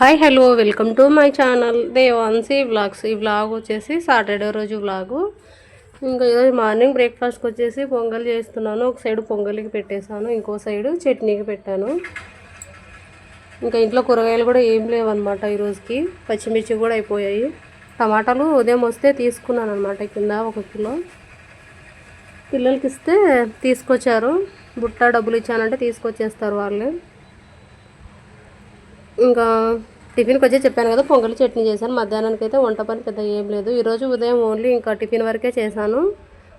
Hi hello welcome to my channel Devansi vlogs. ఈ vlog వచ్చేసి Saturday రోజు వ్లాగు. ఇంకా ఈరోజు మార్నింగ్ బ్రేక్ఫాస్ట్కి వచ్చేసి పొంగల్ చేస్తున్నాను. ఒక సైడ్ పొంగల్కి పెట్టేశాను ఇంకో సైడ్ చట్నీకి పెట్టాను. ఇంకా ఇంట్లో కూరగాయలు కూడా ఏం లేవన్నమాట ఈరోజుకి. పచ్చిమిర్చి కూడా అయిపోయాయి. టమాటాలు ఉదయం వస్తే తీసుకున్నాను అనమాట కింద ఒక కిలో. పిల్లలకి ఇస్తే తీసుకొచ్చారు. బుట్ట డబ్బులు ఇచ్చానంటే తీసుకొచ్చేస్తారు వాళ్ళే. ఇంకా టిఫిన్కి వచ్చి చెప్పాను కదా పొంగలి చట్నీ చేశాను. మధ్యాహ్నానికి అయితే వంట పని పెద్ద ఏం లేదు. ఈరోజు ఉదయం ఓన్లీ ఇంకా టిఫిన్ వరకే చేశాను.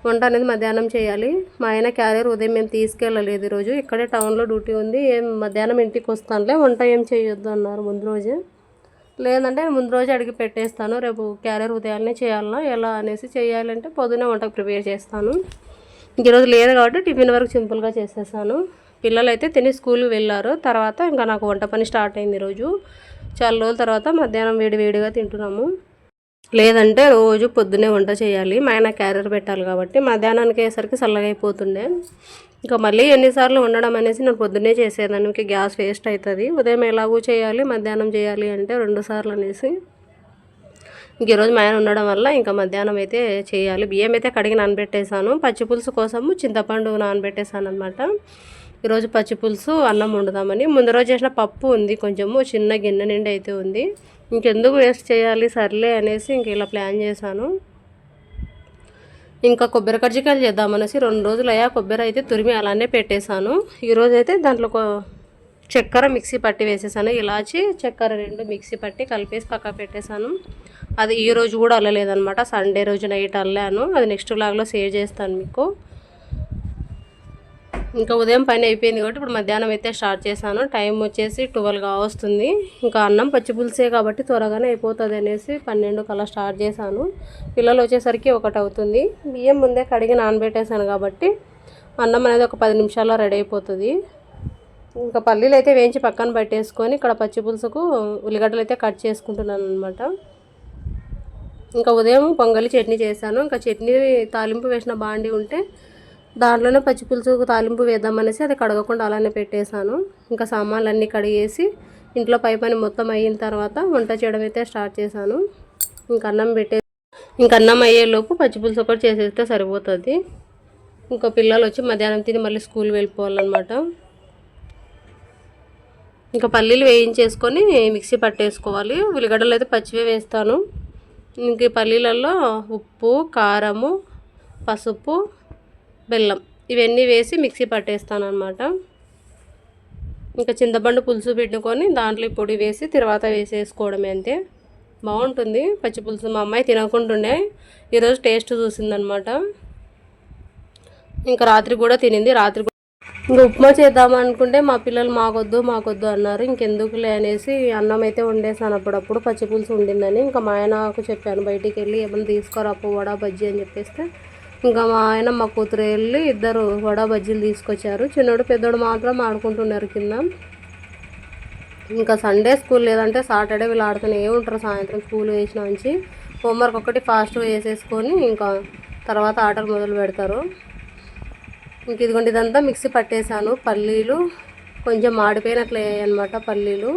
వంట అనేది మధ్యాహ్నం చేయాలి. మా ఆయన క్యారియర్ ఉదయం మేము తీసుకెళ్ళలేదు ఈరోజు. ఇక్కడే టౌన్లో డ్యూటీ ఉంది. ఏం మధ్యాహ్నం ఇంటికి వస్తానులే వంట ఏం చేయొద్దు అన్నారు ముందు రోజే. లేదంటే ముందు రోజు అడిగి పెట్టేస్తాను. రేపు క్యారియర్ ఉదయాన్నే చేయాలన్నా ఎలా అనేసి చేయాలంటే పొద్దునే వంటకు ప్రిపేర్ చేస్తాను. ఇంక ఈరోజు లేదు కాబట్టి టిఫిన్ వరకు సింపుల్గా చేసేసాను. పిల్లలైతే తిని స్కూల్కి వెళ్ళారు. తర్వాత ఇంకా నాకు వంట పని స్టార్ట్ అయింది ఈరోజు. చాలా రోజుల తర్వాత మధ్యాహ్నం వేడి వేడిగా తింటున్నాము. లేదంటే రోజు పొద్దున్నే వంట చేయాలి. మా ఆయన క్యారియర్ పెట్టాలి కాబట్టి మధ్యాహ్నానికి అయ్యేసరికి చల్లగా అయిపోతుండే. ఇంకా మళ్ళీ ఎన్నిసార్లు ఉండడం అనేసి నేను పొద్దున్నే చేసేదాన్ని. ఇంకా గ్యాస్ వేస్ట్ అవుతుంది. ఉదయం ఎలాగూ చేయాలి మధ్యాహ్నం చేయాలి అంటే రెండు సార్లు అనేసి. ఇంక ఈరోజు మా ఆయన ఉండడం వల్ల ఇంకా మధ్యాహ్నం అయితే చేయాలి. బియ్యం అయితే కడిగి నానబెట్టేశాను. పచ్చి పులుసు కోసము చింతపండు నానబెట్టేశాను అనమాట ఈరోజు పచ్చి పులుసు అన్నం వండుదామని. ముందు రోజు చేసిన పప్పు ఉంది కొంచెము చిన్న గిన్నె నిండి అయితే ఉంది. ఇంకెందుకు వేస్ట్ చేయాలి సర్లే అనేసి ఇంక ఇలా ప్లాన్ చేశాను. ఇంకా కొబ్బరి కజ్జికాయలు చేద్దామనేసి రెండు రోజులు అయ్యా కొబ్బరి అయితే తురిమి అలానే పెట్టేశాను. ఈరోజు అయితే దాంట్లో చక్కెర మిక్సీ పట్టి వేసేసాను ఇలాచి చక్కెర రెండు మిక్సీ పట్టి కలిపేసి పక్క పెట్టేశాను. అది ఈ రోజు కూడా అల్లలేదనమాట సండే రోజు నైట్ అల్లాను. అది నెక్స్ట్ బ్లాగ్లో సేవ్ చేస్తాను మీకు. ఇంకా ఉదయం పని అయిపోయింది కాబట్టి ఇప్పుడు మధ్యాహ్నం అయితే స్టార్ట్ చేశాను. టైం వచ్చేసి ట్వెల్వ్ వస్తుంది. ఇంకా అన్నం పచ్చిపులుసే కాబట్టి త్వరగానే అయిపోతుంది అనేసి పన్నెండు కల్లా స్టార్ట్ చేశాను. పిల్లలు వచ్చేసరికి ఒకటి అవుతుంది. బియ్యం ముందే కడిగి నానబెట్టేశాను కాబట్టి అన్నం అనేది ఒక పది నిమిషాల్లో రెడీ అయిపోతుంది. ఇంకా పల్లీలు అయితే వేయించి పక్కన పెట్టేసుకొని ఇక్కడ పచ్చిపులుసుకు ఉల్లిగడ్డలు అయితే కట్ చేసుకుంటున్నాను అనమాట ఇంకా ఉదయం పొంగలి చట్నీ చేశాను. ఇంకా చట్నీ తాలింపు వేసిన బాండి ఉంటే దాంట్లోనే పచ్చి పులుసు తాలింపు వేద్దామనేసి అది కడగకుండా అలానే పెట్టేశాను. ఇంకా సామాన్లు అన్నీ కడిగేసి ఇంట్లో పై పని మొత్తం అయిన తర్వాత వంట చేయడం అయితే స్టార్ట్ చేశాను. ఇంక అన్నం పెట్టే ఇంక అన్నం అయ్యేలోపు పచ్చిపులుసు ఒకటి చేసేస్తే సరిపోతుంది. ఇంకా పిల్లలు వచ్చి మధ్యాహ్నం తిని మళ్ళీ స్కూల్ వెళ్ళిపోవాలన్నమాట. ఇంకా పల్లీలు వేయించేసుకొని మిక్సీ పట్టేసుకోవాలి. ఉల్లిగడ్డలు అయితే పచ్చివే వేస్తాను. ఇంక పల్లీలలో ఉప్పు కారము పసుపు బెల్లం ఇవన్నీ వేసి మిక్సీ పట్టేస్తాను అనమాట ఇంకా చింతపండు పులుసు పెట్టుకొని దాంట్లో ఈ పొడి వేసి తర్వాత వేసేసుకోవడమే అంతే. బాగుంటుంది. పచ్చి పులుసు మా అమ్మాయి తినకుంటుండే ఈరోజు టేస్ట్ చూసిందనమాట ఇంకా రాత్రి కూడా తినింది. రాత్రి ఇంకా ఉప్మా చేద్దాం అనుకుంటే మా పిల్లలు మాకొద్దు మాకొద్దు అన్నారు. ఇంకెందుకులే అనేసి అన్నం అయితే వండేసాను అప్పుడప్పుడు. పచ్చి పులుసు ఉండిందని ఇంకా మా ఆయనకు చెప్పాను బయటికి వెళ్ళి ఏమైనా తీసుకురా అప్పు వడ బజ్జీ అని చెప్పేస్తే ఇంకా మా ఆయన మా కూతురు వెళ్ళి ఇద్దరు వడ బజ్జీలు తీసుకొచ్చారు. చిన్నోడు పెద్దోడు మాత్రం ఆడుకుంటున్నారు కింద. ఇంకా సండే స్కూల్ లేదంటే సాటర్డే వీళ్ళు ఆడుతూనే ఉంటారు. సాయంత్రం స్కూల్ వేసిన నుంచి హోంవర్క్ ఒకటి ఫాస్ట్గా వేసేసుకొని ఇంకా తర్వాత ఆటలు మొదలు పెడతారు. ఇంక ఇదిగోండి ఇదంతా మిక్సీ పట్టేశాను. పల్లీలు కొంచెం మాడిపోయినట్లే అనమాట పల్లీలు.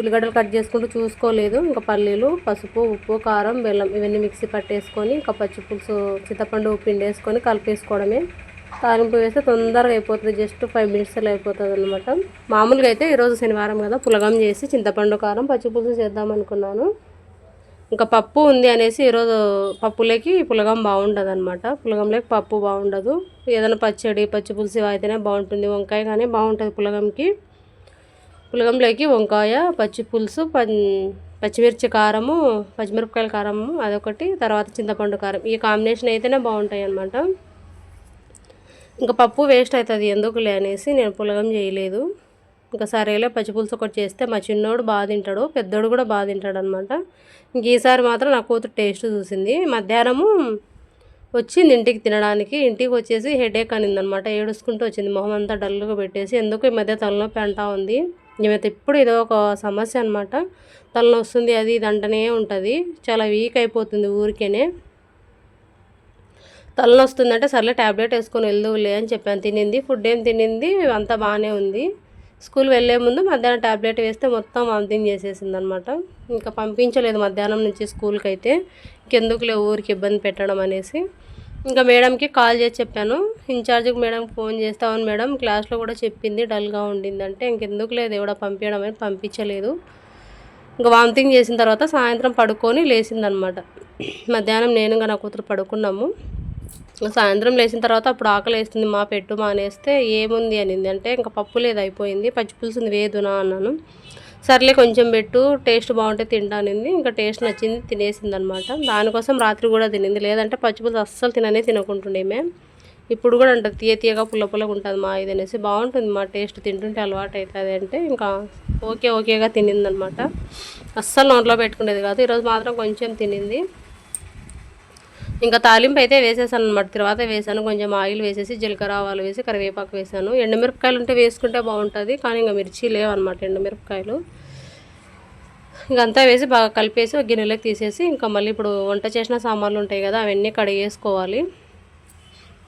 ఉల్లిగడ్డలు కట్ చేసుకుంటూ చూసుకోలేదు. ఇంకా పల్లీలు పసుపు ఉప్పు కారం బెల్లం ఇవన్నీ మిక్సీ పట్టేసుకొని ఇంకా పచ్చి పులుసు చింతపండు పిండేసుకొని కలిపేసుకోవడమే. తాలింపు వేస్తే తొందరగా అయిపోతుంది. జస్ట్ ఫైవ్ మినిట్స్లో అయిపోతుంది అనమాట మామూలుగా అయితే ఈరోజు శనివారం కదా పులగం చేసి చింతపండు కారం పచ్చి పులుసు చేద్దాం అనుకున్నాను. ఇంకా పప్పు ఉంది అనేసి ఈరోజు పప్పులోకి పులగం బాగుండదు అనమాట పులగంలోకి పప్పు బాగుండదు. ఏదైనా పచ్చడి పచ్చి పులుసు అయితేనే బాగుంటుంది. వంకాయ కానీ బాగుంటుంది పులగంకి. పులగంలోకి వంకాయ పచ్చి పులుసు పచ్చిమిర్చి కారము పచ్చిమిరపకాయల కారము అదొకటి తర్వాత చింతపండు కారం. ఈ కాంబినేషన్ అయితేనే బాగుంటాయి అన్నమాట ఇంకా పప్పు వేస్ట్ అవుతుంది ఎందుకులే అనేసి నేను పులగం చేయలేదు. ఇంకా సరేలే పచ్చి పులుసు ఒకటి చేస్తే మా చిన్నోడు బాగా తింటాడు పెద్దోడు కూడా బాగా తింటాడు అనమాట ఇంక ఈసారి మాత్రం నా కూతురు టేస్ట్ చూసింది. మధ్యాహ్నము వచ్చింది ఇంటికి తినడానికి. ఇంటికి వచ్చేసి హెడేక్ అనింది అనమాట ఏడుచుకుంటూ వచ్చింది. మొహం అంతా డల్గా పెట్టేసి ఎందుకు ఈ మధ్య తలనొప్పి అంటా ఉంది. ఈమెతో ఎప్పుడు ఏదో ఒక సమస్య అనమాట తలను వస్తుంది అది ఇది అంటనే ఉంటుంది. చాలా వీక్ అయిపోతుంది ఊరికేనే. తలనొస్తుందంటే వస్తుందంటే సర్లే ట్యాబ్లెట్ వేసుకొని వెళ్దువులే అని చెప్పాను. తినింది ఫుడ్ ఏం తినింది అంతా బాగానే ఉంది. స్కూల్ వెళ్ళే ముందు మధ్యాహ్నం ట్యాబ్లెట్ వేస్తే మొత్తం వామిటింగ్ చేసేసింది అనమాట ఇంకా పంపించలేదు మధ్యాహ్నం నుంచి స్కూల్కి అయితే ఇంకెందుకులే ఊరికి ఇబ్బంది పెట్టడం అనేసి. ఇంకా మేడంకి కాల్ చేసి చెప్పాను. ఇన్ఛార్జ్కి మేడం ఫోన్ చేస్తే మేడం. క్లాస్లో కూడా చెప్పింది డల్గా ఉండింది అంటే ఇంకెందుకు లేదు ఎవడ పంపించడం అని పంపించలేదు. ఇంకా వామిటింగ్ చేసిన తర్వాత సాయంత్రం పడుకొని లేచిందనమాట. మధ్యాహ్నం నేను ఇంకా నా కూతురు పడుకున్నాము. సాయంత్రం లేచిన తర్వాత అప్పుడు ఆకలి వేస్తుంది మా పెట్టు మానేస్తే ఏముంది అనింది. అంటే ఇంకా పప్పు లేదు అయిపోయింది. పచ్చి వేదునా అన్నాను. సర్లే కొంచెం పెట్టు టేస్ట్ బాగుంటే తింటానింది ఇంకా టేస్ట్ నచ్చింది తినేసింది అనమాట దానికోసం రాత్రి కూడా తినింది. లేదంటే పచ్చిపులుసు అస్సలు తిననే తినకుంటుండేమే ఇప్పుడు కూడా అంట తీయ తీయగా పుల్ల పుల్లగా ఉంటుంది మా ఇది అనేసి. బాగుంటుంది మా టేస్ట్ తింటుంటే అలవాటు అవుతుంది అంటే ఇంకా ఓకే ఓకేగా తినిందనమాట. అస్సలు నోట్లో పెట్టుకునేది కాదు. ఈరోజు మాత్రం కొంచెం తినింది. ఇంకా తాలింపు అయితే వేసేసాను అనమాట తర్వాత వేసాను. కొంచెం ఆయిల్ వేసేసి జీలకర్ర ఆవాలు వేసి కరివేపాకు వేసాను. ఎండుమిరపకాయలు ఉంటే వేసుకుంటే బాగుంటుంది కానీ ఇంకా మిర్చి లేవన్నమాట ఎండుమిరపకాయలు. ఇంకంతా వేసి బాగా కలిపేసి ఒక గిన్నెలోకి తీసేసి ఇంకా మళ్ళీ ఇప్పుడు వంట చేసిన సామాన్లు ఉంటాయి కదా అవన్నీ కడిగేసుకోవాలి.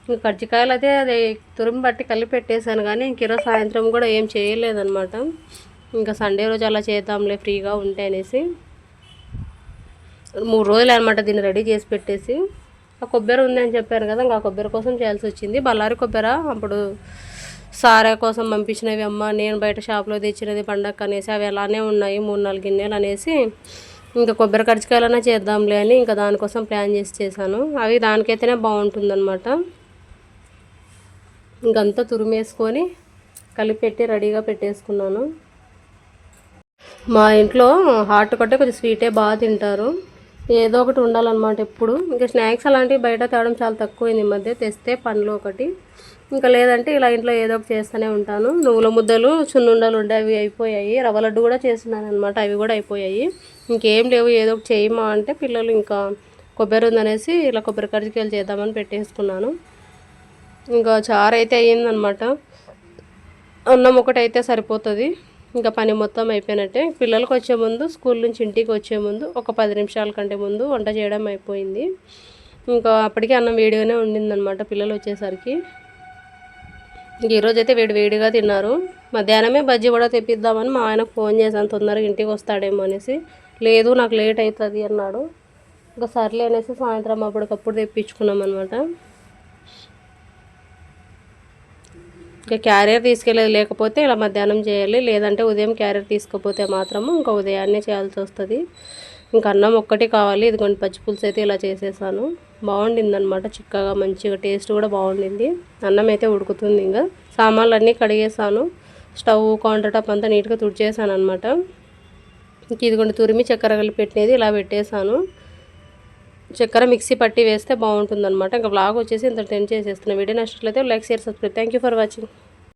ఇంకా కజ్జికాయలు అయితే అది తురుము బట్టి కలిపి పెట్టేశాను కానీ ఇంక ఈరోజు సాయంత్రం కూడా ఏం చేయలేదన్నమాట. ఇంకా సండే రోజు అలా చేద్దాంలే ఫ్రీగా ఉంటే అనేసి. మూడు రోజులు అనమాట దీన్ని రెడీ చేసి పెట్టేసి. ఆ కొబ్బరి ఉంది అని చెప్పారు కదా ఇంకా కొబ్బరి కోసం చేయాల్సి వచ్చింది. బళ్ళారి కొబ్బరి? అప్పుడు సారా కోసం పంపించినవి అమ్మ నేను బయట షాప్లో తెచ్చినది పండగ అనేసి అవి అలానే ఉన్నాయి మూడు నాలుగు గిన్నెలు అనేసి. ఇంకా కొబ్బరి కరిచికాయలన్నా చేద్దాంలే అని ఇంకా దానికోసం ప్లాన్ చేసి చేశాను. అవి దానికైతేనే బాగుంటుందన్నమాట. ఇంకంతా తురిమేసుకొని కలిపెట్టి రెడీగా పెట్టేసుకున్నాను. మా ఇంట్లో హాట్ కొట్టే కొంచెం స్వీటే బాగా తింటారు. ఏదో ఒకటి ఉండాలన్నమాట ఎప్పుడు. ఇంకా స్నాక్స్ అలాంటివి బయట తేవడం చాలా తక్కువైంది ఈ మధ్య. తెస్తే పండ్లు ఒకటి. ఇంకా లేదంటే ఇలా ఇంట్లో ఏదో ఒకటి చేస్తూనే ఉంటాను. నువ్వుల ముద్దలు చున్నుండలు ఉండే అవి అయిపోయాయి. రవ్వ లడ్డు కూడా చేస్తున్నాను అనమాట అవి కూడా అయిపోయాయి. ఇంకేం లేవు. ఏదో ఒకటి చేయమా అంటే పిల్లలు ఇంకా కొబ్బరి ఉందనేసి ఇలా కొబ్బరి కరిజికాయలు చేద్దామని పెట్టేసుకున్నాను. ఇంకా చారు అయితే అయ్యిందనమాట అన్నం ఒకటి అయితే సరిపోతుంది. ఇంకా పని మొత్తం అయిపోయినట్టే పిల్లలకు వచ్చే ముందు స్కూల్ నుంచి ఇంటికి వచ్చే ముందు ఒక పది నిమిషాల కంటే ముందు వంట చేయడం అయిపోయింది. ఇంకా అప్పటికే అన్నం వేడిగానే ఉండిందనమాట పిల్లలు వచ్చేసరికి. ఇంక ఈరోజు అయితే వేడి వేడిగా తిన్నారు. మధ్యాహ్నమే బజ్జీ కూడా తెప్పిద్దామని మా ఆయనకు ఫోన్ చేశాను తొందరగా ఇంటికి వస్తాడేమో అనేసి. లేదు నాకు లేట్ అవుతుంది అన్నాడు. ఇంకా సర్లే అనేసి సాయంత్రం అప్పటికప్పుడు తెప్పించుకున్నాం అనమాట ఇంకా క్యారియర్ తీసుకెళ్ళేది లేకపోతే ఇలా మధ్యాహ్నం చేయాలి. లేదంటే ఉదయం క్యారియర్ తీసుకపోతే మాత్రము ఇంకా ఉదయాన్నే చేయాల్సి వస్తుంది. ఇంకా అన్నం ఒక్కటి కావాలి. ఇదిగోండి పచ్చిపులుసు అయితే ఇలా చేసేసాను. బాగుండింది అనమాట చిక్కగా మంచిగా టేస్ట్ కూడా బాగుండింది. అన్నం అయితే ఉడుకుతుంది ఇంకా. సామాన్లు అన్నీ కడిగేసాను. స్టవ్ కౌంటర్ టాప్ అంతా నీట్గా తుడిచేసాను అనమాట ఇంక ఇదిగోండి తురిమి చక్కెర కలిపి పెట్టినది ఇలా పెట్టేశాను చక్కెర మిక్సీ పట్టి వేస్తే బాగుంటుందన్నమాట. ఇంకా బ్లాగ్ వచ్చేసి ఇంత టెన్ చేసేస్తున్నాను వీడియో నచ్చినట్లయితే like share subscribe. Thank for watching